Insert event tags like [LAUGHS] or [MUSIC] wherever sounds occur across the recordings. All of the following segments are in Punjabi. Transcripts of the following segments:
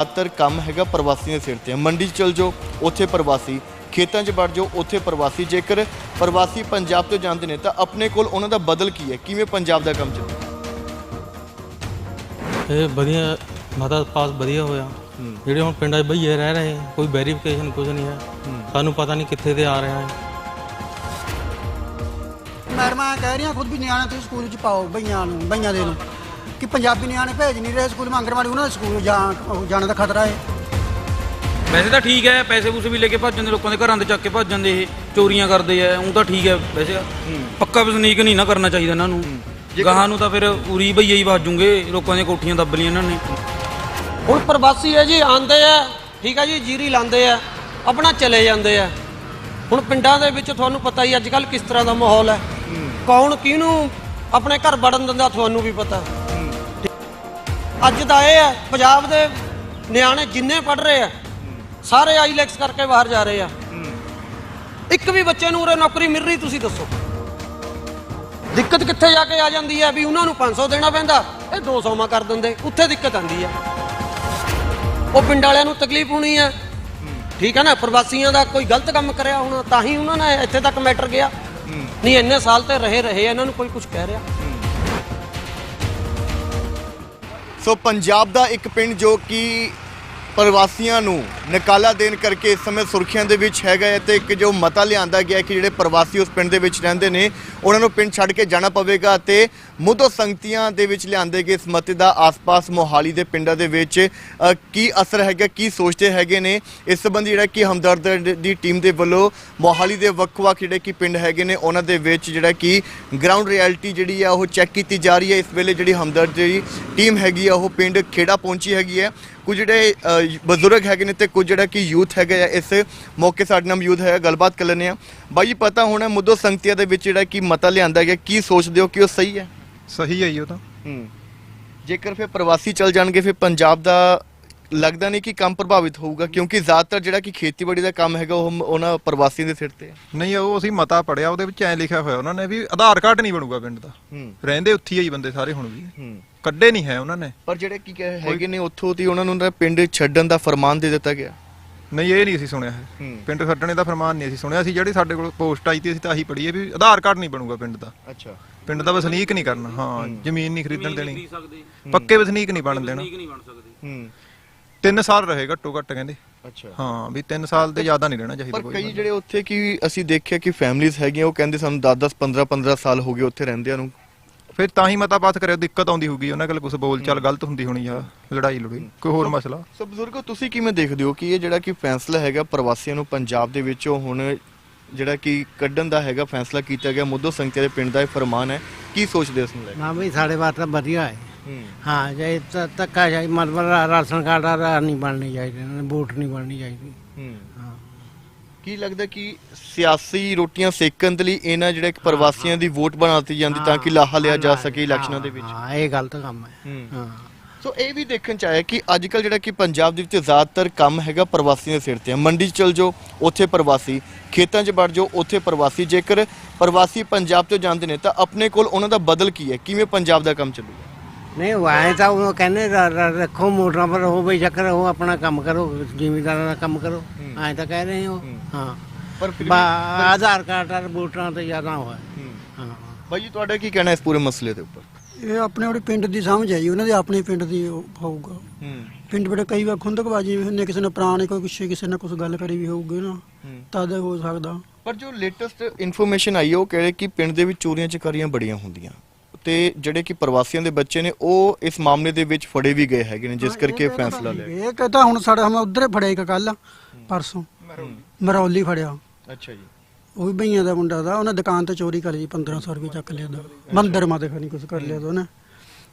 ਜ਼ਿਆਦਾਤਰ ਕੰਮ ਹੈਗਾ ਪ੍ਰਵਾਸੀਆਂ ਦੇ ਸਿਰ ਤੇ। ਮੰਡੀ 'ਚ ਚਲ ਜਾਓ ਉੱਥੇ ਪ੍ਰਵਾਸੀ। ਖੇਤਾਂ 'ਚ ਵੜ ਜਾਓ ਉੱਥੇ ਪ੍ਰਵਾਸੀ। ਜੇਕਰ ਪ੍ਰਵਾਸੀ ਪੰਜਾਬ ਤੋਂ ਜਾਂਦੇ ਨੇ ਤਾਂ ਆਪਣੇ ਕੋਲ ਉਹਨਾਂ ਦਾ ਬਦਲ ਕੀ ਹੈ? ਕਿਵੇਂ ਪੰਜਾਬ ਦਾ ਕੰਮ ਚੱਲਦਾ ਇਹ ਵਧੀਆ ਮਾਤਾ ਪਾਸ ਵਧੀਆ ਹੋਇਆ। ਜਿਹੜੇ ਹੁਣ ਪਿੰਡਾਂ 'ਚ ਬਈਏ ਰਹਿ ਰਹੇ ਕੋਈ ਵੈਰੀਫਿਕੇਸ਼ਨ ਕੁਝ ਨਹੀਂ ਹੈ। ਸਾਨੂੰ ਪਤਾ ਨਹੀਂ ਕਿੱਥੇ ਤੇ ਆ ਰਿਹਾ ਹੈ। ਮੈਡਮਾਂ ਕਹਿ ਰਹੀਆਂ ਖੁਦ ਵੀ ਨਿਆਣੇ ਤੁਸੀਂ ਸਕੂਲ 'ਚ ਪਾਓ ਬਈਆਂ ਨੂੰ ਬਈਆਂ ਦੇ ਨੂੰ। ਕਿ ਪੰਜਾਬੀ ਨਿਆਣੇ ਭੇਜ ਨਹੀਂ ਰਹੇ ਸਕੂਲ ਮੰਗਣਵਾੜੀ ਉਹਨਾਂ ਦੇ ਸਕੂਲ ਜਾਣ ਜਾਣ ਦਾ ਖਤਰਾ ਹੈ ਵੈਸੇ ਤਾਂ ਠੀਕ ਹੈ ਪੈਸੇ ਪੂਸੇ ਵੀ ਲੈ ਕੇ ਭੱਜ ਜਾਂਦੇ ਲੋਕਾਂ ਦੇ ਘਰਾਂ ਦੇ ਚੱਕ ਕੇ ਭੱਜ ਜਾਂਦੇ ਇਹ ਚੋਰੀਆਂ ਕਰਦੇ ਆ ਉਹ ਤਾਂ ਠੀਕ ਹੈ ਵੈਸੇ। ਪੱਕਾ ਵਸਨੀਕ ਨਹੀਂ ਨਾ ਕਰਨਾ ਚਾਹੀਦਾ ਇਹਨਾਂ ਨੂੰ। ਗਾਹਾਂ ਨੂੰ ਤਾਂ ਫਿਰ ਉਰੀ ਭਈਏ ਹੀ ਵਾਜੂਗੇ ਲੋਕਾਂ ਦੀਆਂ ਕੋਠੀਆਂ ਦੱਬ ਲਈਆਂ ਇਹਨਾਂ ਨੇ। ਹੁਣ ਪ੍ਰਵਾਸੀ ਹੈ ਜੀ ਆਂਦੇ ਆ ਠੀਕ ਹੈ ਜੀ ਜੀਰੀ ਲਾਉਂਦੇ ਆ ਆਪਣਾ ਚਲੇ ਜਾਂਦੇ ਆ। ਹੁਣ ਪਿੰਡਾਂ ਦੇ ਵਿੱਚ ਤੁਹਾਨੂੰ ਪਤਾ ਹੀ ਅੱਜ ਕੱਲ ਕਿਸ ਤਰ੍ਹਾਂ ਦਾ ਮਾਹੌਲ ਹੈ। ਕੌਣ ਕਿਹਨੂੰ ਆਪਣੇ ਘਰ ਵੜਨ ਦਿੰਦਾ ਤੁਹਾਨੂੰ ਵੀ ਪਤਾ। ਅੱਜ ਦਾ ਇਹ ਹੈ ਪੰਜਾਬ ਦੇ ਨਿਆਣੇ ਜਿੰਨੇ ਪੜ ਰਹੇ ਆ ਸਾਰੇ ਆਈਲੈਕਸ ਕਰਕੇ ਬਾਹਰ ਜਾ ਰਹੇ ਆ। ਇੱਕ ਵੀ ਬੱਚੇ ਨੂੰ ਉਰੇ ਨੌਕਰੀ ਮਿਲ ਰਹੀ ਤੁਸੀਂ ਦੱਸੋ। ਦਿੱਕਤ ਕਿੱਥੇ ਜਾ ਕੇ ਆ ਜਾਂਦੀ ਹੈ ਵੀ ਉਹਨਾਂ ਨੂੰ 500 ਦੇਣਾ ਪੈਂਦਾ ਇਹ 200 ਮਾ ਕਰ ਦਿੰਦੇ ਉੱਥੇ ਦਿੱਕਤ ਆਂਦੀ ਹੈ। ਉਹ ਪਿੰਡ ਵਾਲਿਆਂ ਨੂੰ ਤਕਲੀਫ ਹੋਣੀ ਹੈ। ਠੀਕ ਹੈ ਨਾ ਪ੍ਰਵਾਸੀਆਂ ਦਾ ਕੋਈ ਗਲਤ ਕੰਮ ਕਰਿਆ ਹੋਣਾ ਤਾਂ ਹੀ ਉਹਨਾਂ ਨੇ ਇੱਥੇ ਤੱਕ ਮੈਟਰ ਗਿਆ। ਨਹੀਂ ਇੰਨੇ ਸਾਲ ਤੇ ਰਹੇ ਰਹੇ ਇਹਨਾਂ ਨੂੰ ਕੋਈ ਕੁਝ ਕਹਿ ਰਿਹਾ। ਸੋ ਪੰਜਾਬ ਦਾ ਇੱਕ ਪਿੰਡ ਜੋ ਕਿ ਪ੍ਰਵਾਸੀਆਂ ਨੂੰ ਨਿਕਾਲਾ ਦੇਣ ਕਰਕੇ ਇਸ ਸਮੇਂ ਸੁਰਖੀਆਂ ਦੇ ਵਿੱਚ ਹੈਗਾ ਹੈ ਤੇ ਇੱਕ ਜੋ ਮਤਾ ਲਿਆਂਦਾ ਗਿਆ ਕਿ ਜਿਹੜੇ ਪ੍ਰਵਾਸੀ ਉਸ ਪਿੰਡ ਦੇ ਵਿੱਚ ਰਹਿੰਦੇ ਨੇ ਉਹਨਾਂ ਨੂੰ ਪਿੰਡ ਛੱਡ ਕੇ ਜਾਣਾ ਪਵੇਗਾ ਤੇ ਮੁੱਦੋ ਸੰਗਤੀਆਂ ਦੇ ਵਿੱਚ ਲਿਆਂਦੇ ਗਏ ਇਸ ਮਤੇ ਦਾ ਆਸ-ਪਾਸ ਮੋਹਾਲੀ ਦੇ ਪਿੰਡਾਂ ਦੇ ਵਿੱਚ ਅ, ਕੀ ਅਸਰ ਹੈਗਾ ਕੀ ਸੋਚਦੇ ਹੈਗੇ ਨੇ? ਇਸ ਸੰਬੰਧੀ ਜਿਹੜਾ ਕਿ ਹਮਦਰਦ ਦੀ ਟੀਮ ਦੇ ਵੱਲੋਂ ਮੋਹਾਲੀ ਦੇ ਵੱਖ-ਵੱਖ ਜਿਹੜੇ ਕਿ ਪਿੰਡ ਹੈਗੇ ਨੇ ਉਹਨਾਂ ਦੇ ਵਿੱਚ ਜਿਹੜਾ ਕਿ ਗਰਾਊਂਡ ਰਿਐਲਿਟੀ ਜਿਹੜੀ ਆ ਉਹ ਚੈੱਕ ਕੀਤੀ ਜਾ ਰਹੀ ਹੈ। ਇਸ ਵੇਲੇ ਜਿਹੜੀ ਹਮਦਰਦ ਦੀ ਟੀਮ ਹੈਗੀ ਆ ਉਹ ਪਿੰਡ ਖੇੜਾ ਪਹੁੰਚੀ ਹੈਗੀ ਹੈ। ਕੁਝ ਜਿਹੜੇ ਬਜ਼ੁਰਗ ਹੈਗੇ ਨੇ ਤੇ ਕੁਝ ਜਿਹੜਾ ਕਿ ਯੂਥ ਹੈਗਾ ਆ ਇਸ ਮੌਕੇ ਸਾਡੇ ਨਾਲ ਮੌਜੂਦ ਹੈ ਗੱਲਬਾਤ ਕਰ ਲੈਂਦੇ ਆ ਬਾਈ ਪਤਾ ਹੋਣਾ ਮੁੱਦੋ ਸੰਗਤੀਆਂ ਦੇ ਵਿੱਚ ਜਿਹੜਾ ਕਿ ਮਤਾ ਲਿਆਂਦਾ ਗਿਆ ਕੀ ਸੋਚਦੇ ਹੋ ਕਿ ਉਹ ਸਹੀ ਹੈ? ਸਹੀ ਹੈ ਜੀ ਉਹ ਤਾਂ। ਹੂੰ। ਜੇਕਰ ਫਿਰ ਪ੍ਰਵਾਸੀ ਚਲ ਜਾਣਗੇ ਫਿਰ ਪੰਜਾਬ ਦਾ ਲੱਗਦਾ ਨਹੀਂ ਕਿ ਕੰਮ ਪ੍ਰਭਾਵਿਤ ਹੋਊਗਾ ਕਿਉਂਕਿ ਜ਼ਿਆਦਾਤਰ ਜਿਹੜਾ ਕਿ ਖੇਤੀਬਾੜੀ ਦਾ ਕੰਮ ਹੈਗਾ ਉਹ ਉਹਨਾਂ ਪ੍ਰਵਾਸੀਆਂ ਦੇ ਸਿਰ ਤੇ ਨਹੀਂ ਉਹ ਅਸੀਂ ਮਤਾ ਪੜਿਆ ਉਹਦੇ ਵਿੱਚ ਐ ਲਿਖਿਆ ਹੋਇਆ ਉਹਨਾਂ ਨੇ ਵੀ ਆਧਾਰ ਕਾਰਡ ਨਹੀਂ ਬਣੂਗਾ ਪਿੰਡ ਦਾ। ਹੂੰ। ਰਹਿੰਦੇ ਉੱਥੇ ਹੀ ਬੰਦੇ ਸਾਰੇ ਹੁਣ ਵੀ। ਹੂੰ। ਕੱਢੇ ਨਹੀਂ ਹੈ ਉਹਨਾਂ ਨੇ। ਪਰ ਜਿਹੜੇ ਕੀ ਕਹੇ ਹੈਗੇ ਨੇ ਉੱਥੋਂ ਦੀ ਉਹਨਾਂ ਨੂੰ ਤਾਂ ਪਿੰਡ ਛੱਡਣ ਦਾ ਫਰਮਾਨ ਦੇ ਦਿੱਤਾ ਗਿਆ। ਨਹੀਂ ਇਹ ਨਹੀਂ ਅਸੀਂ ਸੁਣਿਆ ਹੈ। ਹੂੰ। ਪਿੰਡ ਛੱਡਣੇ ਦਾ ਫਰਮਾਨ ਨਹੀਂ ਅਸੀਂ ਸੁਣਿਆ। ਸੀ ਜਿਹੜੀ ਸਾਡੇ ਕੋਲ ਪੋਸਟ ਆਈ ਤੀ ਅਸੀਂ ਤਾਂ ਆਹੀ ਪੜ੍ਹੀ ਹੈ ਵੀ ਆਧਾਰ ਕਾਰਡ ਨਹੀਂ ਬਣੂਗਾ ਪਿੰਡ ਦਾ। ਅੱਛਾ। ਪਿੰਡ ਦਾ ਵਸਨੀਕ ਨਹੀਂ ਕਰਨਾ। ਹਾਂ ਜ਼ਮੀਨ ਨਹੀਂ ਖਰੀਦਣ ਦੇਣੀ। ਸਕਦੇ। ਪੱਕੇ ਵਸਨੀਕ ਨਹੀਂ ਬਣਨ ਦੇਣਾ। ਠੀਕ ਨਹੀਂ ਬਣ ਸਕਦੇ। ਹੂੰ। 3 ਸਾਲ ਰਹੇ ਘੱਟੋ ਘੱਟ ਕਹਿੰਦੇ। ਅੱਛਾ। ਹਾਂ ਵੀ 3 ਸਾਲ ਤੇ ਜ਼ਿਆਦਾ ਨਹੀਂ ਰਹਿਣਾ ਚਾਹੀਦਾ ਪਰ ਕੋਈ ਕਈ ਬੰਦਾ। ਜਿਹੜੇ ਉੱਥੇ ਕੀ ਅਸੀਂ ਦੇਖਿਆ ਕਿ ਫੈਮਲੀਆਂ ਹੈਗੀਆਂ ਉਹ ਕਹਿੰਦੇ ਸਾਨੂੰ 10 10 15 15 ਸਾਲ ਹੋ ਗਏ ਉੱਥੇ ਰਹਿੰਦਿਆਂ ਨੂੰ। ਫਿਰ ਤਾਂ ਹੀ ਮਤਾ ਪਾਸ ਕਰਿਆ ਦਿੱਕਤ ਆਉਂਦੀ ਹੋਊਗੀ ਉਹਨਾਂ ਕੋਲ ਕੁਝ ਬੋਲ ਚਾਲ ਗਲਤ ਹੁੰਦੀ ਹੋਣੀ ਆ ਲੜਾਈ ਲੜੂਈ ਕੋਈ ਹੋਰ ਮਸਲਾ? ਸੋ ਬਜ਼ੁਰਗੋ ਤੁਸੀਂ ਕਿਵੇਂ ਦੇਖਦੇ ਹੋ ਕਿ ਇਹ ਜਿਹੜਾ ਕਿ ਫੈਸਲਾ ਹੈਗਾ ਪ੍ਰਵਾਸੀਆਂ ਨੂੰ ਪੰਜਾਬ ਦੇ ਵਿੱਚੋਂ ਹੁਣ ਜਿਹੜਾ ਕਿ ਕੱਢਣ ਦਾ ਹੈਗਾ ਫੈਸਲਾ ਕੀਤਾ ਗਿਆ ਮੁੱਦੋ ਸੰਗਤੇ ਦੇ ਪਿੰਡ ਦਾ ਇਹ ਫਰਮਾਨ ਹੈ ਕੀ ਸੋਚਦੇ ਹੋ ਇਸ ਨੂੰ ਲੈ ਕੇ? ਨਾ ਵੀ ਸਾਡੇ ਵਾਸਤੇ ਵਧੀਆ ਹੈ। ਹੂੰ। ਜੇ ਤ- ਧੱਕਾ ਜਾਈ ਮਤਲਬ ਰਾਸ਼ਨ ਕਾਰਡ ਨਹੀਂ ਬਣਨੀ ਚਾਹੀਦੀ ਵੋਟ ਨਹੀਂ ਬਣਨੀ ਚਾਹੀਦੀ। ਹਾਂ। ਕੀ ਲੱਗਦਾ ਕਿ ਸਿਆਸੀ ਰੋਟੀਆਂ ਸੇਕਣ ਦੇ ਲਈ ਇਹਨਾਂ ਜਿਹੜੇ ਕਿ ਪ੍ਰਵਾਸੀਆਂ ਦੀ ਵੋਟ ਬਣਾਤੀ ਜਾਂਦੀ ਤਾਂ ਕਿ ਲਾਹਾ ਲਿਆ ਜਾ ਸਕੇ ਇਲੈਕਸ਼ਨਾਂ ਦੇ ਵਿੱਚ? ਹਾਂ ਇਹ ਗਲਤ ਕੰਮ ਹੈ। ਸੋ ਇਹ ਵੀ ਦੇਖਣ ਚ ਆਇਆ ਕਿ ਅੱਜ ਕੱਲ ਜਿਹੜਾ ਕਿ ਪੰਜਾਬ ਦੇ ਵਿੱਚ ਜ਼ਿਆਦਾਤਰ ਕੰਮ ਹੈਗਾ ਪ੍ਰਵਾਸੀਆਂ ਦੇ ਸਿਰ ਤੇ ਮੰਡੀ 'ਚ ਚਲ ਜਾਓ ਉੱਥੇ ਪ੍ਰਵਾਸੀ। ਖੇਤਾਂ 'ਚ ਵੜ ਜਾਓ ਉੱਥੇ ਪ੍ਰਵਾਸੀ। ਜੇਕਰ ਪ੍ਰਵਾਸੀ ਪੰਜਾਬ ਤੋਂ ਜਾਂਦੇ ਨੇ ਤਾਂ ਆਪਣੇ ਕੋਲ ਉਹਨਾਂ ਦਾ ਬਦਲ ਕੀ ਹੈ? ਕਿਵੇਂ ਪੰਜਾਬ ਦਾ ਕੰਮ ਚੱਲੂਗਾ? ਨਹੀਂ ਵਾਏ ਤਾਂ ਉਹ ਕਹਿੰਦੇ ਰੱਖੋ ਮੋਟਰਾਂ ਪਰ ਰਹੋ ਬੇਸ਼ੱਕ ਰਹੋ ਆਪਣਾ ਕੰਮ ਕਰੋ ਜ਼ਿਮੀਦਾਰਾਂ ਦਾ ਕੰਮ ਕਰੋ। ਐਂ ਤਾਂ ਕਹਿ ਰਹੇ ਹੋ। ਹਾਂ। ਪਰ ਫਿਰ ਬਾ ਆਧਾਰ ਕਾਰਡ ਔਰ ਵੋਟਰਾਂ ਤੇ ਜ਼ਿਆਦਾ ਹੋਇਆ। ਹਾਂ। ਬਾਈ ਜੀ ਤੁਹਾਡਾ ਕੀ ਕਹਿਣਾ ਇਸ ਪੂਰੇ ਮਸਲੇ ਦੇ ਉੱਪਰ? ਇਹ ਆਪਣੇ ਆਪਣੇ ਪਿੰਡ ਦੀ ਸਮਝ ਹੈ ਜੀ ਉਹਨਾਂ ਦੇ ਆਪਣੇ ਪਿੰਡ ਦੀ ਉਹ ਹੋਊਗਾ। ਹੂੰ। ਪਿੰਡ ਬੜੇ ਕਈ ਵਾਰ ਖੁੰਦਕਬਾਜੀ ਵੀ ਹੁੰਦੀ ਹੈ, ਕਿਸੇ ਨੇ ਪੁਰਾਣੇ ਕੋਈ ਕੁਛ ਕਿਸੇ ਨੇ ਕੁਝ ਗੱਲ ਕਰੀ ਵੀ ਹੋਊਗੀ ਨਾ ਤਦ ਹੋ ਸਕਦਾ। ਪਰ ਜੋ ਲੇਟੈਸਟ ਇਨਫੋਰਮੇਸ਼ਨ ਆਈ ਹੈ ਉਹ ਕਹ ਰਹੇ ਕਿ ਪਿੰਡ ਦੇ ਵਿੱਚ ਚੋਰੀਆਂ ਚਕਾਰੀਆਂ ਬੜੀਆਂ ਹੁੰਦੀਆਂ। ਤੇ ਜਿਹੜੇ ਕਿ ਪ੍ਰਵਾਸੀਆਂ ਦੇ ਬੱਚੇ ਨੇ ਉਹ ਇਸ ਮਾਮਲੇ ਦੇ ਵਿੱਚ ਫੜੇ ਵੀ ਗਏ ਹੈਗੇ ਨੇ ਜਿਸ ਕਰਕੇ ਫੈਸਲਾ ਲਿਆ ਇਹ ਕਹਤਾ ਹੁਣ ਸਾਡਾ ਹਮ ਉਧਰੇ ਫੜਿਆ ਇੱਕ ਕੱਲ ਪਰਸੋਂ। ਮਰੌਲੀ? ਫੜਿਆ। ਅੱਛਾ ਜੀ। ਉਹ ਵੀ ਭਈਆਂ ਦਾ ਮੁੰਡਾ ਦਾ ਉਹਨੇ ਦੁਕਾਨ ਤੇ ਚੋਰੀ ਕਰ ਲਈ 1500 ਰੁਪਏ ਚੱਕ ਲਿਆ ਦਾ ਮੰਦਰ ਮਾ ਦੇਖਾ ਨਹੀਂ ਕੁਝ ਕਰ ਲਿਆ ਦਾ ਉਹਨੇ।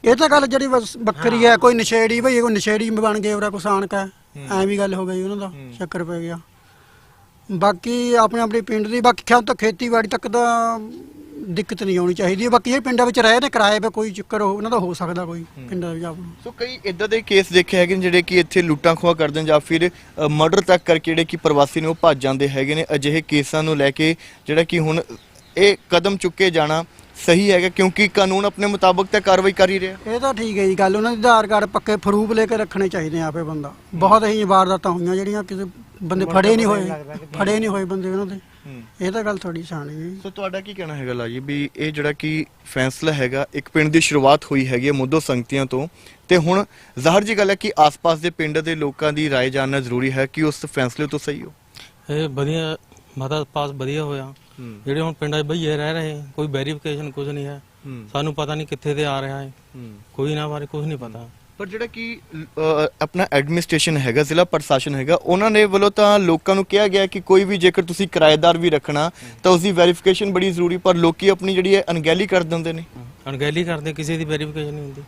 ਇਹ ਤਾਂ ਗੱਲ ਜਿਹੜੀ ਬਸ ਬੱਕਰੀ ਹੈ ਕੋਈ ਨਸ਼ੇੜੀ ਭਈ ਕੋਈ ਨਸ਼ੇੜੀ ਬਣ ਗਏ ਉਹਦਾ ਕੁਸਾਨ ਕਾ ਐ ਵੀ ਗੱਲ ਹੋ ਗਈ ਉਹਨਾਂ ਦਾ ਚੱਕਰ ਪੈ ਗਿਆ। ਬਾਕੀ ਆਪਣੇ ਆਪਣੇ ਪਿੰਡ ਦੀ ਬਾਕੀ ਖਿਆਲ ਤਾਂ ਖੇਤੀਬਾੜੀ ਤੱਕ ਤਾਂ ਦਿੱਕਤ ਨਹੀਂ ਆਉਣੀ ਚਾਹੀਦੀ ਬਾਕੀ ਇਹ ਪਿੰਡਾਂ ਵਿੱਚ ਰਹੇ ਨੇ ਕਿਰਾਏ 'ਤੇ ਕੋਈ ਚੱਕਰ ਹੋ- ਉਹਨਾਂ ਦਾ ਹੋ ਸਕਦਾ ਕੋਈ ਪਿੰਡਾਂ ਵਿੱਚ ਆਪਣਾ ਸੋ ਕਈ ਇਦਾਂ ਦੇ ਕੇਸ ਦੇਖੇ ਹੈਗੇ ਨੇ ਜਿਹੜੇ ਕਿ ਇੱਥੇ ਲੁੱਟਾਂ ਖੋਹਾਂ ਕਰਦੇ ਨੇ ਜਾਂ ਫਿਰ ਮਰਡਰ ਤੱਕ ਕਰਕੇ ਜਿਹੜੇ ਕਿ ਪ੍ਰਵਾਸੀ ਨੇ ਉਹ ਭੱਜ ਜਾਂਦੇ ਹੈਗੇ ਨੇ। ਅਜਿਹੇ ਕੇਸਾਂ ਨੂੰ ਲੈ ਕੇ ਜਿਹੜਾ ਕਿ ਹੁਣ ਇਹ ਕਦਮ ਚੁੱਕੇ ਜਾਣਾ ਸਹੀ ਹੈਗਾ ਕਿਉਂਕਿ ਕਾਨੂੰਨ ਆਪਣੇ ਮੁਤਾਬਕ ਤਾਂ ਕਾਰਵਾਈ ਕਰ ਹੀ ਰਿਹਾ। ਇਹ ਤਾਂ ਠੀਕ ਹੈ ਜੀ ਗੱਲ ਉਹਨਾਂ ਦੇ ਆਧਾਰ ਕਾਰਡ ਪੱਕੇ ਫਰੂਪ ਲੈ ਕੇ ਰੱਖਣੇ ਚਾਹੀਦੇ ਆ ਆਪੇ ਬੰਦਾ। ਬਹੁਤ ਹੀ ਵਾਰਦਾਤਾਂ ਹੋਈਆਂ ਜਿਹੜੀਆਂ ਕਿਸੇ ਬੰਦੇ ਫੜੇ ਨਹੀਂ ਹੋਏ ਫੜੇ ਨਹੀਂ ਹੋਏ ਬੰਦੇ ਉਹਨਾਂ ਦੇ। ਇਹ ਤਾਂ ਗੱਲ ਥੋੜੀ ਸਿਆਣੀ ਹੈ ਜੀ। ਸੋ ਤੁਹਾਡਾ ਕੀ ਕਹਿਣਾ ਹੈਗਾ ਲਾਜੀ ਵੀ ਇਹ ਜਿਹੜਾ ਕਿ ਫੈਸਲਾ ਹੈਗਾ ਇੱਕ ਪਿੰਡ ਦੀ ਸ਼ੁਰੂਆਤ ਹੋਈ ਹੈਗੀ ਹੈ ਮੁੱਦੋ ਸੰਗਤੀਆਂ ਤੋਂ ਤੇ ਹੁਣ ਜ਼ਾਹਰ ਜੀ ਗੱਲ ਹੈ ਕਿ ਆਸ-ਪਾਸ ਦੇ ਪਿੰਡ ਦੇ ਲੋਕਾਂ ਦੀ رائے ਜਾਣਨਾ ਜ਼ਰੂਰੀ ਹੈ ਕਿ ਉਸ ਫੈਸਲੇ ਤੋਂ ਸਹੀ ਹੋ ਇਹ ਵਧੀਆ ਮਤਾ ਪਾਸ ਵਧੀਆ ਹੋਇਆ ਜਿਹੜੇ ਹੁਣ ਪਿੰਡਾਂ 'ਚ ਬਈਏ ਰਹਿ ਰਹੇ ਕੋਈ ਵੈਰੀਫਿਕੇਸ਼ਨ ਕੁਝ ਨਹੀਂ ਹੈ ਸਾਨੂੰ ਪਤਾ ਨਹੀਂ ਕਿੱਥੇ ਤੇ ਆ ਰਿਹਾ ਹੈ ਕੋਈ ਨਾ ਬਾਰੇ ਕੁਝ ਨਹੀਂ ਪਤਾ ਪਰ ਜਿਹੜਾ ਕਿ ਆਪਣਾ ਐਡਮਿਨਿਸਟ੍ਰੇਸ਼ਨ ਹੈਗਾ ਜ਼ਿਲ੍ਹਾ ਪ੍ਰਸ਼ਾਸਨ ਹੈਗਾ ਉਹਨਾਂ ਨੇ ਵੱਲੋਂ ਤਾਂ ਲੋਕਾਂ ਨੂੰ ਕਿਹਾ ਗਿਆ ਕਿ ਕੋਈ ਵੀ ਜੇਕਰ ਤੁਸੀਂ ਕਿਰਾਏਦਾਰ ਵੀ ਰੱਖਣਾ ਤਾਂ ਉਸ ਦੀ ਵੈਰੀਫਿਕੇਸ਼ਨ ਬੜੀ ਜ਼ਰੂਰੀ ਪਰ ਲੋਕੀ ਆਪਣੀ ਜਿਹੜੀ ਹੈ ਅਣਗਹਿਲੀ ਕਰ ਦਿੰਦੇ ਨੇ। ਅਣਗਹਿਲੀ ਕਰਦੇ ਕਿਸੇ ਦੀ ਵੈਰੀਫਿਕੇਸ਼ਨ ਨਹੀਂ ਹੁੰਦੀ।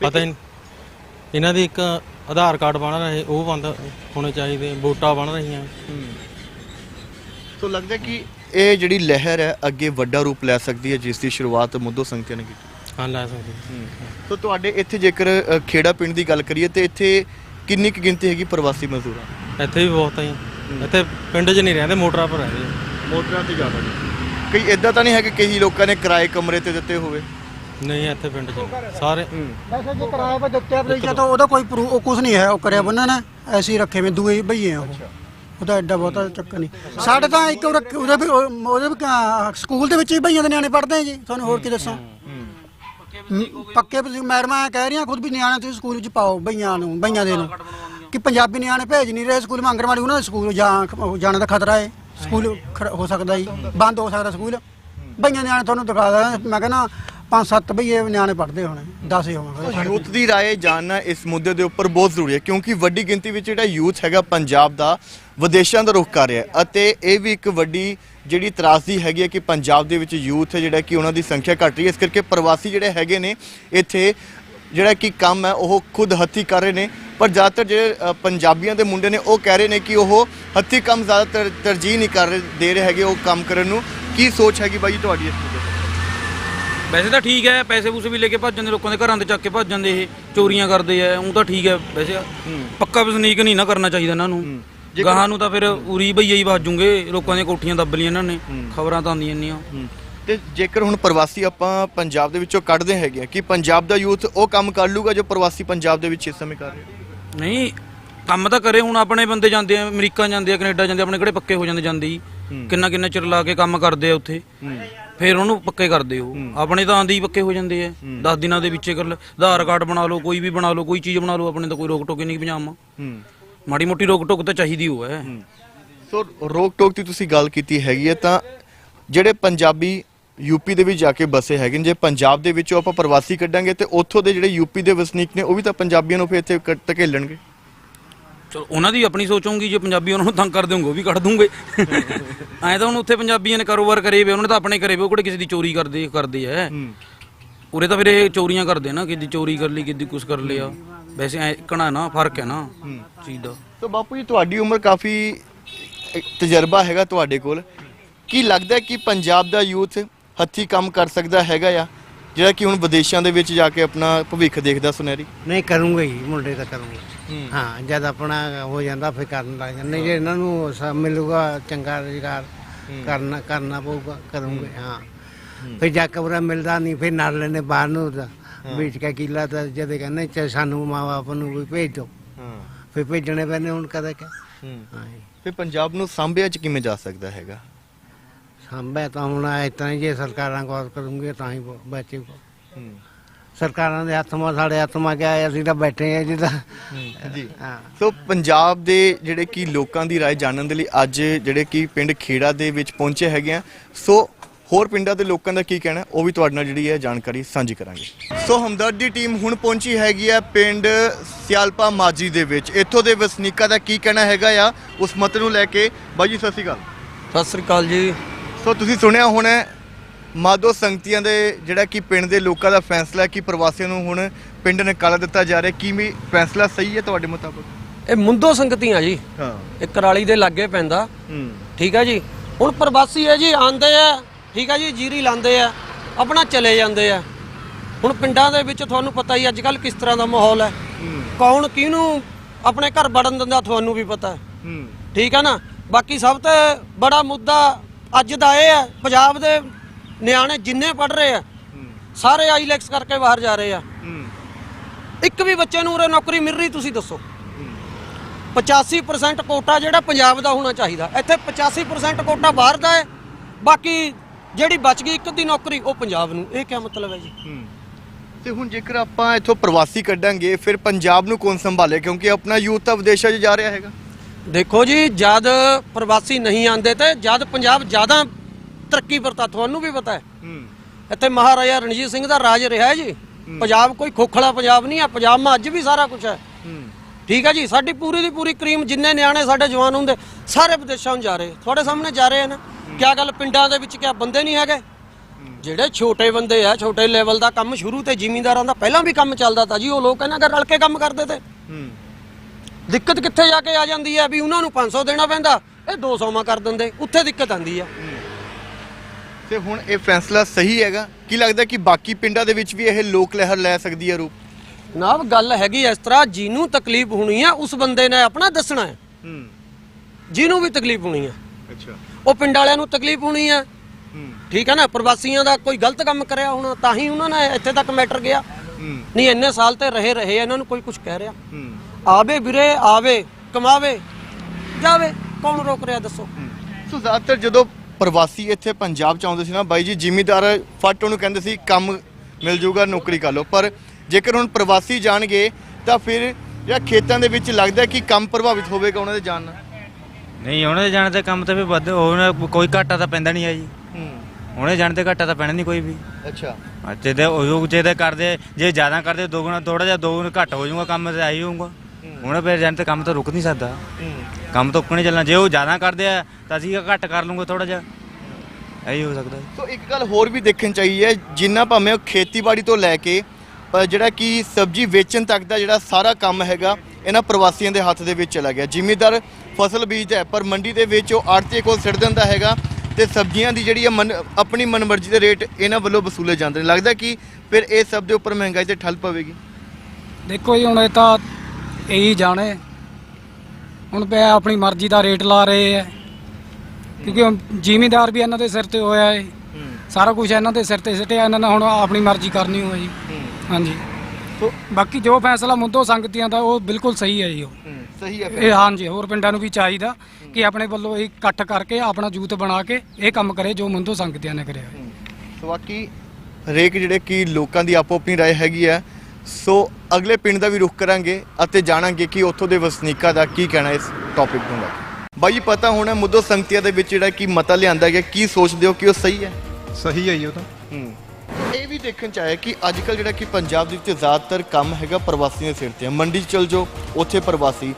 ਪਤਾ ਹੀ ਨਹੀਂ ਇਹਨਾਂ ਦੇ ਇੱਕ ਆਧਾਰ ਕਾਰਡ ਬਣ ਰਹੇ ਉਹ ਬੰਦ ਹੋਣੇ ਚਾਹੀਦੇ ਵੋਟਾਂ ਬਣ ਰਹੀਆਂ। ਸੋ ਲੱਗਦਾ ਕਿ ਇਹ ਜਿਹੜੀ ਲਹਿਰ ਹੈ ਅੱਗੇ ਵੱਡਾ ਰੂਪ ਲੈ ਸਕਦੀ ਹੈ ਜਿਸ ਦੀ ਸ਼ੁਰੂਆਤ ਮੁੱਦੋ ਸੰਗਤਿਆਂ ਨੇ ਕੀਤੀ। ਹਾਂ ਲੈ ਸਕਦੇ ਸੋ ਤੁਹਾਡੇ ਇੱਥੇ ਜੇਕਰ ਅ, ਖੇੜਾ ਪਿੰਡ ਦੀ ਗੱਲ ਕਰੀਏ ਤੇ ਇੱਥੇ ਕਿੰਨੀ ਕੁ ਗਿਣਤੀ ਹੈਗੀ ਪ੍ਰਵਾਸੀ ਮਜ਼ਦੂਰਾਂ ਇੱਥੇ ਵੀ ਬਹੁਤ ਹੈ। ਇੱਥੇ ਪਿੰਡ 'ਚ ਨਹੀਂ ਰਹਿੰਦੇ ਮੋਟਰਾਂ ਪਰ ਰਹਿੰਦੇ ਮੋਟਰਾਂ ਤੇ ਜ਼ਿਆਦਾ ਕਈ ਇਦਾਂ ਤਾਂ ਨਹੀਂ ਹੈ ਕਿ ਕਈ ਲੋਕਾਂ ਨੇ ਕਿਰਾਏ ਕਮਰੇ ਤੇ ਦਿੱਤੇ ਹੋਵੇ? ਨਹੀਂ ਇੱਥੇ ਪਿੰਡ 'ਚ ਸਾਰੇ ਵੈਸੇ ਜੇ ਕਿਰਾਏ 'ਤੇ ਦਿੱਤੇ ਆ ਜਾਂ ਤਾਂ ਉਹਦਾ ਕੋਈ ਪ੍ਰੂਫ ਉਹ ਕੁਝ ਨਹੀਂ ਹੈ। ਉਹ ਕਰਿਆ ਬੰਨਾ ਨੇ ਐਸੇ ਹੀ ਰੱਖੇ ਵੇ ਦੂਏ ਭਈਏ ਆ ਉਹ। ਉਹਦਾ ਐਡਾ ਬਹੁਤਾ ਚੱਕਰ ਨਹੀਂ। ਸਾਡੇ ਤਾਂ ਇੱਕ ਉਹਦਾ ਉਹਦੇ ਵੀ ਉਹ- ਉਹਦੇ ਵੀ ਕ- ਸਕੂਲ ਦੇ ਵਿੱਚ ਹੀ ਭਈਆਂ ਦੇ ਨਿਆਣੇ ਪੜ੍ਹਦੇ ਆ ਜੀ। ਤੁਹਾਨੂੰ ਹੋਰ ਕੀ ਦੱਸਾਂ? ਪੱਕੇ ਤੁਸੀਂ ਮੈਡਮਾਂ ਕਹਿ ਰਹੀਆਂ ਖੁਦ ਵੀ ਨਿਆਣੇ ਤੁਸੀਂ ਸਕੂਲ ਵਿੱਚ ਪਾਓ ਭਈਆਂ ਨੂੰ ਭਈਆਂ ਦੇ ਨੂੰ ਕਿ ਪੰਜਾਬੀ ਨਿਆਣੇ ਭੇਜ ਨਹੀਂ ਰਹੇ ਸਕੂਲ ਮੰਗਰਵਾੜੀ ਉਹਨਾਂ ਦੇ ਸਕੂਲ ਜਾ ਉਹ ਜਾਣ ਦਾ ਖਤਰਾ ਹੈ ਸਕੂਲ ਖੜ- ਹੋ ਸਕਦਾ ਜੀ ਬੰਦ ਹੋ ਸਕਦਾ ਸਕੂਲ ਭਈਆਂ ਨਿਆਣੇ ਤੁਹਾਨੂੰ ਦਿਖਾ ਦਾਂ ਮੈਂ ਕਹਿੰਦਾ ਪੰਜ ਸੱਤ ਭਈਏ ਨਿਆਣੇ ਪੜ੍ਹਦੇ ਹੋਣੇ 10 ਹੀ ਹੋਣਗੇ ਯੂਥ ਦੀ رائے ਜਾਨਣਾ ਇਸ ਮੁੱਦੇ ਦੇ ਉੱਪਰ ਬਹੁਤ ਜ਼ਰੂਰੀ ਹੈ ਕਿਉਂਕਿ ਵੱਡੀ ਗਿਣਤੀ ਵਿੱਚ ਜਿਹੜਾ ਯੂਥ ਹੈਗਾ ਪੰਜਾਬ ਦਾ ਵਿਦੇਸ਼ਾਂ ਦਾ ਰੁਖ ਕਰ ਰਿਹਾ ਹੈ ਅਤੇ ਇਹ ਵੀ ਇੱਕ ਵੱਡੀ ਜਿਹੜੀ ਤਰਾਸਦੀ ਹੈਗੀ ਹੈ ਕਿ ਪੰਜਾਬ ਦੇ ਵਿੱਚ ਯੂਥ ਹੈ ਜਿਹੜਾ ਕਿ ਉਹਨਾਂ ਦੀ ਸੰਖਿਆ ਘਟ ਰਹੀ ਹੈ। ਇਸ ਕਰਕੇ ਪ੍ਰਵਾਸੀ ਜਿਹੜੇ ਹੈਗੇ ਨੇ ਇੱਥੇ ਜਿਹੜਾ ਕਿ ਕੰਮ ਹੈ ਉਹ ਖੁਦ ਹੱਥੀ ਕਰ ਰਹੇ ਨੇ। ਪਰ ਜ਼ਿਆਦਾਤਰ ਜਿਹੜੇ ਪੰਜਾਬੀਆਂ ਦੇ ਮੁੰਡੇ ਨੇ ਉਹ ਕਹਿ ਰਹੇ ਨੇ ਕਿ ਉਹ ਹੱਥੀ ਕੰਮ ਜ਼ਿਆਦਾਤਰ ਤਰਜੀਹ ਨਹੀਂ ਕਰ ਦੇ ਰਹੇ ਹੈਗੇ ਉਹ ਕੰਮ ਕਰਨ ਨੂੰ। ਕੀ ਸੋਚ ਹੈਗੀ ਬਾਈ ਤੁਹਾਡੀ ਇਸ ਮੁੱਦੇ ਤੇ? ਵੈਸੇ ਤਾਂ ਠੀਕ ਹੈ ਪੈਸੇ ਪੂਸੇ ਵੀ ਲੈ ਕੇ ਭੱਜ ਜਾਂਦੇ ਲੋਕਾਂ ਦੇ ਘਰਾਂ ਦੇ ਚੱਕ ਕੇ ਭੱਜ ਜਾਂਦੇ ਇਹ ਚੋਰੀਆਂ ਕਰਦੇ ਆ ਉਹ ਤਾਂ ਠੀਕ ਹੈ। ਵੈਸੇ ਪੱਕਾ ਵਸਨੀਕ ਨਹੀਂ ਨਾ ਕਰਨਾ ਚਾਹੀਦਾ ਇਹਨਾਂ ਨੂੰ। ਗਾਹਾਂ ਨੂੰ ਤਾਂ ਫਿਰ ਉਰੀ ਭਈਏ ਹੀ ਵਾਜੂਗੇ ਲੋਕਾਂ ਦੀਆਂ ਕੋਠੀਆਂ ਦੱਬ ਲਈਆਂ ਇਹਨਾਂ ਨੇ ਖਬਰਾਂ ਤਾਂ ਆਉਂਦੀਆਂ ਇੰਨੀਆਂ। ਤੇ ਜੇਕਰ ਹੁਣ ਪ੍ਰਵਾਸੀ ਆਪਾਂ ਪੰਜਾਬ ਦੇ ਵਿੱਚੋਂ ਕੱਢਦੇ ਹੈਗੇ ਆ ਕਿ ਪੰਜਾਬ ਦਾ ਯੂਥ ਉਹ ਕੰਮ ਕਰ ਲੂਗਾ ਜੋ ਪ੍ਰਵਾਸੀ ਪੰਜਾਬ ਦੇ ਵਿੱਚ ਇਸ ਸਮੇਂ ਕਰ ਰਿਹਾ? ਨਹੀਂ ਕੰਮ ਤਾਂ ਕਰੇ ਹੁਣ ਆਪਣੇ ਬੰਦੇ ਜਾਂਦੇ ਆ ਅਮਰੀਕਾ ਜਾਂਦੇ ਆ ਕੈਨੇਡਾ ਜਾਂਦੇ ਆ, ਆਪਣੇ ਕਿਹੜੇ ਪੱਕੇ ਹੋ ਜਾਂਦੇ ਜਾਂਦੇ ਹੀ। ਕਿੰਨਾ ਕਿੰਨਾ ਚਿਰ ਲਾ ਕੇ ਕੰਮ ਕਰਦੇ ਆ ਉੱਥੇ। ਫਿਰ ਉਹਨੂੰ ਪੱਕੇ ਕਰਦੇ ਹੋ। ਆਪਣੇ ਤਾਂ ਆਂਦੀ ਹੀ ਪੱਕੇ ਹੋ ਜਾਂਦੇ ਆ। 10 ਦਿਨਾਂ ਦੇ ਵਿੱਚ ਕਰ ਆਧਾਰ ਕਾਰਡ ਬਣਾ ਲਓ ਕੋਈ ਵੀ ਬਣਾ ਲਓ ਕੋਈ ਚੀਜ਼ ਬਣਾ ਲਓ ਆਪਣੇ ਤਾਂ ਕੋਈ ਰੋਕ ਟੋਕ ਹੀ ਨਹੀਂ ਪਜਾਮਾ ਮਾੜੀ ਮੋਟੀ ਰੋਕ ਟੋਕ ਤਾਂ ਚਾਹੀਦੀ ਹੋ। ਹੈ। ਸੋ ਰੋਕ ਟੋਕ ਦੀ ਤੁਸੀਂ ਗੱਲ ਕੀਤੀ ਹੈਗੀ ਹੈ ਤਾਂ ਜਿਹੜੇ ਪੰਜਾਬੀ ਯੂਪੀ ਦੇ ਵਿੱਚ ਜਾ ਕੇ ਬਸੇ ਹੈਗੇ ਨੇ ਜੇ ਪੰਜਾਬ ਦੇ ਵਿੱਚੋਂ ਆਪਾਂ ਪ੍ਰਵਾਸੀ ਕੱਢਾਂਗੇ ਤੇ ਉੱਥੋਂ ਦੇ ਜਿਹੜੇ ਯੂਪੀ ਦੇ ਵਸਨੀਕ ਨੇ ਉਹ ਵੀ ਤਾਂ ਪੰਜਾਬੀਆਂ ਨੂੰ ਫਿਰ ਇੱਥੇ ਕ- ਧਕੇਲਣਗੇ ਚਲੋ ਉਹਨਾਂ ਦੀ ਆਪਣੀ ਸੋਚ ਹੋਊਗੀ ਜੇ ਪੰਜਾਬੀ ਉਹਨਾਂ ਨੂੰ ਤੰਗ ਕਰ ਦੇਣਗੇ ਉਹ ਵੀ ਕੱਢ ਦੂੰਗੇ। [LAUGHS] ਐਂ ਤਾਂ ਹੁਣ ਉੱਥੇ ਪੰਜਾਬੀਆਂ ਨੇ ਕਾਰੋਬਾਰ ਕਰੇ ਵੇ ਉਹਨਾਂ ਨੇ ਤਾਂ ਆਪਣੇ ਕਰੇ ਵੇ ਉਹ ਕਿਹੜੇ ਕਿਸੇ ਦੀ ਚੋਰੀ ਕਰਦੇ ਕਰਦੇ ਐ ਉਰੇ ਤਾਂ ਫਿਰ ਇਹ ਚੋਰੀਆਂ ਕਰਦੇ ਨਾ ਕਿਦੀ ਚੋਰੀ ਕਰ ਲਈ ਕਿਦੀ ਕੁਛ ਕਰ ਲਿਆ। ਵੈਸੇ ਐ ਕਣਾ ਨਾ ਫ਼ਰਕ ਹੈ ਨਾ। ਚੀਜ਼ ਦਾ। ਸੋ ਬਾਪੂ ਜੀ ਤੁਹਾਡੀ ਉਮਰ ਕਾਫੀ ਤਜਰਬਾ ਹੈਗਾ ਤੁਹਾਡੇ ਕੋਲ। ਕੀ ਲੱਗਦਾ ਹੈ ਕਿ ਪੰਜਾਬ ਦਾ ਯੂਥ ਹੱਥੀ ਕੰਮ ਕਰ ਸਕਦਾ ਹੈਗਾ ਆ? ਜਿਹੜਾ ਕਿ ਹੁਣ ਵਿਦੇਸ਼ਾਂ ਦੇ ਵਿੱਚ ਜਾ ਕੇ ਆਪਣਾ ਭਵਿੱਖ ਦੇਖਦਾ ਸੁਨਹਿਰੀ। ਨਹੀਂ ਕਰੂੰਗਾ ਹੀ ਮੁੰਡੇ ਤਾਂ ਕਰੂੰਗਾ। ਹਾਂ। ਜਦ ਆਪਣਾ ਹੋ ਜਾਂਦਾ ਫਿਰ ਕਰਨ ਲੱਗ ਜਾਂਦਾ। ਨਹੀਂ ਜੇ ਇਹਨਾਂ ਨੂੰ ਸ- ਮਿਲੂਗਾ ਚੰਗਾ ਰੁਜ਼ਗਾਰ ਕਰਨਾ ਕਰਨਾ ਪਊਗਾ ਕਰੂੰਗੇ ਹਾਂ। ਫਿਰ ਜਾ ਕਬਰਾ ਮਿਲਦਾ ਨਹੀਂ ਫਿਰ ਨਾਲ ਲੈਨੇ ਬਾਹਰ ਨੂੰ ਤਾਂ ਵੇਚ ਕੇ ਕਿੱਲਾ ਤਾਂ ਜਦੇ ਕਹਿੰਦੇ ਚਾ ਸਾਨੂੰ ਮਾਂ-ਬਾਪ ਨੂੰ ਵੀ ਭੇਜ ਦਿਓ ਹਾਂ। ਭੇਜਣੇ ਪੈਣੇ ਹੁਣ ਕਦੇ ਕਿ। ਹਾਂ। ਪੰਜਾਬ ਨੂੰ ਸਾਂਭਿਆ ਚ ਕਿਵੇਂ ਜਾ ਸਕਦਾ ਹੈਗਾ? ਸਾਂਭੇ ਤਾਂ ਹੁਣ ਇਤਾਂ ਜੇ ਸਰਕਾਰਾਂ ਗੌਰ ਕਰੂੰਗੇ ਤਾਂ ਹੀ ਬ- ਬਚੇਗਾ ਸਰਕਾਰਾਂ ਦੇ ਹੱਥ ਮਾ ਸਾਡੇ ਹੱਥ ਮਾ ਗਿਆ ਅਸੀਂ ਤਾਂ ਬੈਠੇ ਆ ਜੀ ਤਾਂ। ਜੀ। ਸੋ ਪੰਜਾਬ ਦੇ ਜਿਹੜੇ ਕਿ ਲੋਕਾਂ ਦੀ ਰਾਏ ਜਾਣਨ ਦੇ ਲਈ ਅੱਜ ਜਿਹੜੇ ਕਿ ਪਿੰਡ ਖੇੜਾ ਦੇ ਵਿੱਚ ਪਹੁੰਚੇ ਹੈਗੇ ਆ। ਸੋ ਹੋਰ ਪਿੰਡਾਂ ਦੇ ਲੋਕਾਂ ਦਾ ਕੀ ਕਹਿਣਾ ਉਹ ਵੀ ਤੁਹਾਡੇ ਨਾਲ ਜਿਹੜੀ ਹੈ ਜਾਣਕਾਰੀ ਸਾਂਝੀ ਕਰਾਂਗੇ। ਸੋ ਹਮਦਰਦ ਦੀ ਟੀਮ ਹੁਣ ਪਹੁੰਚੀ ਹੈਗੀ ਹੈ ਪਿੰਡ ਸਿਆਲਪਾ ਮਾਜੀ ਦੇ ਵਿੱਚ। ਇੱਥੋਂ ਦੇ ਵਸਨੀਕਾਂ ਦਾ ਕੀ ਕਹਿਣਾ ਹੈਗਾ ਆ? ਉਸ ਮਤ ਨੂੰ ਲੈ ਕੇ। ਬਾਈ ਜੀ ਸਤਿ ਸ਼੍ਰੀ ਅਕਾਲ। ਸਤਿ ਸ੍ਰੀ ਅਕਾਲ ਜੀ। ਸੋ ਤੁਸੀਂ ਸੁਣਿਆ ਹੋਣਾ ਮਾਧੋ ਸੰਗਤੀਆਂ ਦੇ ਜਿਹੜਾ ਕਿ ਪਿੰਡ ਦੇ ਲੋਕਾਂ ਦਾ ਫੈਸਲਾ ਕਿ ਪ੍ਰਵਾਸੀਆਂ ਨੂੰ ਹੁਣ ਪਿੰਡ ਨਿਕਾਲਾ ਦਿੱਤਾ ਜਾ ਰਿਹਾ ਕੀ ਵੀ ਫੈਸਲਾ ਸਹੀ ਹੈ ਤੁਹਾਡੇ ਮੁਤਾਬਕ? ਇਹ ਮੁੰਦੋ ਸੰਗਤੀਆਂ ਜੀ। ਹਾਂ। ਇਹ ਕਰਾਲੀ ਦੇ ਲਾਗੇ ਪੈਂਦਾ। ਹੂੰ। ਠੀਕ ਹੈ ਜੀ। ਹੁਣ ਪ੍ਰਵਾਸੀ ਹੈ ਜੀ ਆਂਦੇ ਆ। ਠੀਕ ਹੈ ਜੀ ਜੀਰੀ ਲਾਉਂਦੇ ਆ ਆਪਣਾ ਚਲੇ ਜਾਂਦੇ ਆ। ਹੁਣ ਪਿੰਡਾਂ ਦੇ ਵਿੱਚ ਤੁਹਾਨੂੰ ਪਤਾ ਹੀ ਅੱਜ ਕੱਲ ਕਿਸ ਤਰ੍ਹਾਂ ਦਾ ਮਾਹੌਲ ਹੈ। ਕੌਣ ਕਿਹਨੂੰ ਆਪਣੇ ਘਰ ਵੜਨ ਦਿੰਦਾ ਤੁਹਾਨੂੰ ਵੀ ਪਤਾ। ਠੀਕ ਹੈ ਨਾ? ਬਾਕੀ ਸਭ ਤੋਂ ਬੜਾ ਮੁੱਦਾ ਅੱਜ ਦਾ ਇਹ ਹੈ ਪੰਜਾਬ ਦੇ ਨਿਆਣੇ ਜਿੰਨੇ ਪੜ ਰਹੇ ਆ ਸਾਰੇ ਆਈਲੈਕਸ ਕਰਕੇ ਬਾਹਰ ਜਾ ਰਹੇ ਆ। ਇੱਕ ਵੀ ਬੱਚੇ ਨੂੰ ਉਰੇ ਨੌਕਰੀ ਮਿਲ ਰਹੀ ਤੁਸੀਂ ਦੱਸੋ। 85% ਕੋਟਾ ਜਿਹੜਾ ਪੰਜਾਬ ਦਾ ਹੋਣਾ ਚਾਹੀਦਾ। ਇੱਥੇ 85% ਕੋਟਾ ਬਾਹਰ ਦਾ ਹੈ। ਬਾਕੀ ਜਿਹੜੀ ਬਚ ਗਈ ਇੱਕ ਦੀ ਨੌਕਰੀ ਉਹ ਪੰਜਾਬ ਨੂੰ। ਇਹ ਕੀ ਮਤਲਬ ਹੈ ਜੀ? ਤੇ ਹੁਣ ਜੇਕਰ ਆਪਾਂ ਇੱਥੋਂ ਪ੍ਰਵਾਸੀ ਕੱਢਾਂਗੇ ਫਿਰ ਪੰਜਾਬ ਨੂੰ ਕੌਣ ਸੰਭਾਲੇ? ਕਿਉਂਕਿ ਆਪਣਾ ਯੂਥ ਤਾਂ ਵਿਦੇਸ਼ਾਂ 'ਚ ਜਾ ਰਿਹਾ ਹੈਗਾ। ਦੇਖੋ ਜੀ ਜਦ ਪ੍ਰਵਾਸੀ ਨਹੀਂ ਆਂਦੇ ਤੇ ਜਦ ਪੰਜਾਬ ਜ਼ਿਆਦਾ ਤਰੱਕੀ ਵਰਤਾ ਤੁਹਾਨੂੰ ਵੀ ਪਤਾ ਹੈ। ਇੱਥੇ ਮਹਾਰਾਜਾ ਰਣਜੀਤ ਸਿੰਘ ਦਾ ਰਾਜ ਰਿਹਾ ਹੈ ਜੀ। ਪੰਜਾਬ ਕੋਈ ਖੋਖਲਾ ਪੰਜਾਬ ਨਹੀਂ ਹੈ ਪੰਜਾਬ ਮਾ ਅੱਜ ਵੀ ਸਾਰਾ ਕੁਝ ਹੈ। ਠੀਕ ਹੈ ਜੀ ਸਾਡੀ ਪੂਰੀ ਦੀ ਪੂਰੀ ਕਰੀਮ ਜਿੰਨੇ ਨਿਆਣੇ ਸਾਡੇ ਜਵਾਨ ਹੁੰਦੇ ਸਾਰੇ ਵਿਦੇਸ਼ਾਂ ਨੂੰ ਜਾ ਰਹੇ। ਤੁਹਾਡੇ ਸਾਹਮਣੇ ਜਾ ਰਹੇ ਹਨ। ਕਿਆ ਗੱਲ ਪਿੰਡਾਂ ਦੇ ਵਿੱਚ ਕਿਆ ਬੰਦੇ ਨਹੀਂ ਹੈਗੇ? ਜਿਹੜੇ ਛੋਟੇ ਬੰਦੇ ਆ ਛੋਟੇ ਲੈਵਲ ਦਾ ਕੰਮ ਸ਼ੁਰੂ ਤੇ ਜ਼ਿਮੀਂਦਾਰਾਂ ਦਾ ਪਹਿਲਾਂ ਵੀ ਕੰਮ ਚੱਲਦਾ ਤਾ ਜੀ ਉਹ ਲੋਕ ਇਹਨਾਂ ਨਾਲ ਰਲ ਕੇ ਕੰਮ ਕਰਦੇ ਤੇ। ਦਿੱਕਤ ਕਿੱਥੇ ਜਾ ਕੇ ਆ ਜਾਂਦੀ ਹੈ ਵੀ ਉਹਨਾਂ ਨੂੰ 500 ਦੇਣਾ ਪੈਂਦਾ ਇਹ 200 ਮਾ ਕਰ ਦਿੰਦੇ ਉੱਥੇ ਦਿੱਕਤ ਆਂਦੀ ਆ। ਤੇ ਹੁਣ ਇਹ ਫੈਸਲਾ ਸਹੀ ਹੈਗਾ? ਕੀ ਲੱਗਦਾ ਕਿ ਬਾਕੀ ਪਿੰਡਾਂ ਦੇ ਵਿੱਚ ਵੀ ਇਹ ਲੋਕ ਲਹਿਰ ਲੈ ਸਕਦੀ ਹੈ ਰੂਪ? ਨਾ ਗੱਲ ਹੈਗੀ ਇਸ ਤਰ੍ਹਾਂ ਜਿਹਨੂੰ ਤਕਲੀਫ ਹੋਣੀ ਆ ਉਸ ਬੰਦੇ ਨੇ ਆਪਣਾ ਦੱਸਣਾ ਹੈ ਹੂੰ। ਜਿਹਨੂੰ ਵੀ ਤਕਲੀਫ ਹੋਣੀ ਆ। ਅੱਛਾ। ਉਹ ਪਿੰਡ ਵਾਲਿਆਂ ਨੂੰ ਤਕਲੀਫ ਹੋਣੀ ਆ। ਠੀਕ ਹੈ ਨਾ ਪ੍ਰਵਾਸੀਆਂ ਦਾ ਕੋਈ ਗਲਤ ਕੰਮ ਕਰਿਆ ਹੋਣਾ ਤਾਂ ਹੀ ਉਹਨਾਂ ਨੇ ਇੱਥੇ ਤੱਕ ਮੈਟਰ ਗਿਆ। ਨਹੀਂ ਇੰਨੇ ਸਾਲ ਤੇ ਰਹੇ ਰਹੇ ਇਹਨਾਂ ਨੂੰ ਕੋਈ ਕੁਝ ਕਹਿ ਰਿਹਾ। ਆਵੇ ਵੀਰੇ ਆਵੇ ਕਮਾਵੇ ਜਾਵੇ ਕੌਣ ਰੋਕ ਰਿਹਾ ਦੱਸੋ। ਸੋ ਜ਼ਿਆਦਾਤਰ ਜਦੋਂ ਪ੍ਰਵਾਸੀ ਇੱਥੇ ਪੰਜਾਬ ਚ ਆਉਂਦੇ ਸੀ ਨਾ ਬਾਈ ਜੀ ਜ਼ਿਮੀਦਾਰ ਫੱਟ ਉਹਨੂੰ ਕਹਿੰਦੇ ਸੀ ਕੰਮ ਮਿਲ ਜਾਊਗਾ ਨੌਕਰੀ ਕਰ ਲਓ। ਪਰ ਜੇਕਰ ਹੁਣ ਪ੍ਰਵਾਸੀ ਜਾਣਗੇ ਤਾਂ ਫਿਰ ਜਾਂ ਖੇਤਾਂ ਦੇ ਵਿੱਚ ਲੱਗਦਾ ਕਿ ਕੰਮ ਪ੍ਰਭਾਵਿਤ ਹੋਵੇਗਾ ਉਹਨਾਂ ਦੇ ਜਾਣ ਨਾਲ। ਨਹੀਂ ਉਹਨੇ ਜਾਣ ਤੇ ਕੰਮ ਤੇ ਵੀ ਵੱਧ ਉਹਨੇ ਕੋਈ ਘਾਟਾ ਤਾਂ ਪੈਂਦਾ ਨਹੀਂ ਹੈ ਜੀ। ਹੂੰ। ਉਹਨੇ ਜਾਣ ਤੇ ਘਾਟਾ ਤਾਂ ਪੈਣਾ ਨਹੀਂ ਕੋਈ ਵੀ। ਅੱਛਾ। ਤੇ ਤੇ ਉਹ ਜੇ ਤੇ ਕਰਦੇ ਜੇ ਜ਼ਿਆਦਾ ਕਰਦੇ ਦੋ ਗੁਣਾ ਥੋੜਾ ਜਿਹਾ ਦੋ ਗੁਣਾ ਘੱਟ ਹੋ ਜਾਊਗਾ ਕੰਮ ਤੇ ਆਈ ਹੋਊਗਾ। ਉਹਨੇ ਫਿਰ ਜਾਣ ਤੇ ਕੰਮ ਤਾਂ ਰੁਕ ਨਹੀਂ ਸਕਦਾ। ਹੂੰ। ਕੰਮ ਤਾਂ ਉੱਕਣੇ ਚੱਲਣਾ। ਜੇ ਉਹ ਜ਼ਿਆਦਾ ਕਰਦੇ ਆ ਤਾਂ ਅਸੀਂ ਘੱਟ ਕਰ ਲੂੰਗੇ ਥੋੜਾ ਜਿਹਾ। ਇਹੀ ਹੋ ਸਕਦਾ। ਸੋ ਇੱਕ ਗੱਲ ਹੋਰ ਵੀ ਦੇਖਣ ਚਾਹੀਏ ਜਿੰਨਾ ਭਾਵੇਂ ਉਹ ਖੇਤੀਬਾੜੀ ਤੋਂ ਲੈ ਕੇ ਪਰ ਜਿਹੜਾ ਕਿ ਸਬਜ਼ੀ ਵੇਚਣ ਤੱਕ ਦਾ ਜਿਹੜਾ ਸਾਰਾ ਕੰਮ ਹੈਗਾ ਇਹਨਾਂ ਪ੍ਰਵਾਸੀਆਂ ਦੇ ਹੱਥ ਦੇ ਵਿੱਚ ਚਲਾ ਗਿਆ। ਜ਼ਿਮੀਦਾਰ ਫਸਲ ਬੀਜਦਾ ਹੈ ਪਰ ਮੰਡੀ ਦੇ ਵਿੱਚ ਉਹ ਆੜਤੀ ਕੋਲ ਸਿੱਟ ਦਿੰਦਾ ਹੈਗਾ ਤੇ ਸਬਜ਼ੀਆਂ ਦੀ ਜਿਹੜੀ ਹੈ ਮਨ ਆਪਣੀ ਮਨਮਰਜ਼ੀ ਦੇ ਰੇਟ ਇਹਨਾਂ ਵੱਲੋਂ ਵਸੂਲੇ ਜਾਂਦੇ ਨੇ। ਲੱਗਦਾ ਕਿ ਫਿਰ ਇਹ ਸਭ ਦੇ ਉੱਪਰ ਮਹਿੰਗਾਈ ਤੇ ਠੱਲ ਪਵੇਗੀ? ਦੇਖੋ ਜੀ ਹੁਣ ਇਹ ਤਾਂ ਇਹੀ ਜਾਣੇ। ਹੁਣ ਪਿਆ ਆਪਣੀ ਮਰਜ਼ੀ ਦਾ ਰੇਟ ਲਾ ਰਹੇ ਹੈ ਕਿਉਂਕਿ ਹੁਣ ਜ਼ਿਮੀਦਾਰ ਵੀ ਇਹਨਾਂ ਦੇ ਸਿਰ ਤੇ ਹੋਇਆ ਹੈ। ਸਾਰਾ ਕੁਝ ਇਹਨਾਂ ਦੇ ਸਿਰ ਤੇ ਸਿੱਟਿਆ ਇਹਨਾਂ ਨੇ ਹੁਣ ਆਪਣੀ ਮਰਜ਼ੀ ਕਰਨੀ ਹੋਈ। ਜੀ ਹਾਂਜੀ। ਸੋ ਬਾਕੀ ਜੋ ਫੈਸਲਾ ਮੁੱਦੋ ਸੰਗਤੀਆਂ ਦਾ ਉਹ ਬਿਲਕੁਲ ਸਹੀ ਹੈ ਜੀ ਉਹ ਸਹੀ ਹੈ ਇਹ ਹਾਂਜੀ ਹੋਰ ਪਿੰਡਾਂ ਨੂੰ ਵੀ ਚਾਹੀਦਾ ਕਿ ਆਪਣੇ ਵੱਲੋਂ ਇਹ ਇਕੱਠ ਕਰਕੇ ਆਪਣਾ ਜੂਥ ਬਣਾ ਕੇ ਇਹ ਕੰਮ ਕਰੇ ਜੋ ਮੁੱਦੋ ਸੰਗਤੀਆਂ ਨੇ ਕਰਿਆ ਹੈ ਸੋ ਬਾਕੀ ਹਰੇਕ ਜਿਹੜੇ ਕਿ ਲੋਕਾਂ ਦੀ ਆਪੋ ਆਪਣੀ رائے ਹੈਗੀ ਹੈ ਸੋ ਅਗਲੇ ਪਿੰਡ ਦਾ ਵੀ ਰੁਖ ਕਰਾਂਗੇ ਅਤੇ ਜਾਣਾਂਗੇ ਕਿ ਉੱਥੋਂ ਦੇ ਵਸਨੀਕਾਂ ਦਾ ਕੀ ਕਹਿਣਾ ਇਸ ਟੌਪਿਕ ਨੂੰ ਲੈ ਕੇ ਬਾਈ ਪਤਾ ਹੋਣਾ ਮੁੱਦੋ ਸੰਗਤੀਆਂ ਦੇ ਵਿੱਚ ਜਿਹੜਾ ਕਿ ਮਤਾ ਲਿਆਂਦਾ ਗਿਆ ਕੀ ਸੋਚਦੇ ਹੋ ਕਿ ਉਹ ਸਹੀ ਹੈ ਸਹੀ ਹੈ ਜੀ ਉਹ ਤਾਂ ਇਹ ਵੀ ਦੇਖਣ ਚ ਆਇਆ ਕਿ ਅੱਜ ਕੱਲ ਜਿਹੜਾ ਕਿ ਪੰਜਾਬ ਦੇ ਵਿੱਚ ਜ਼ਿਆਦਾਤਰ ਕੰਮ ਹੈਗਾ ਪ੍ਰਵਾਸੀਆਂ ਦੇ ਸਿਰ ਤੇ ਮੰਡੀ 'ਚ ਚਲ ਜਾਓ, ਉੱਥੇ ਪ੍ਰਵਾਸੀ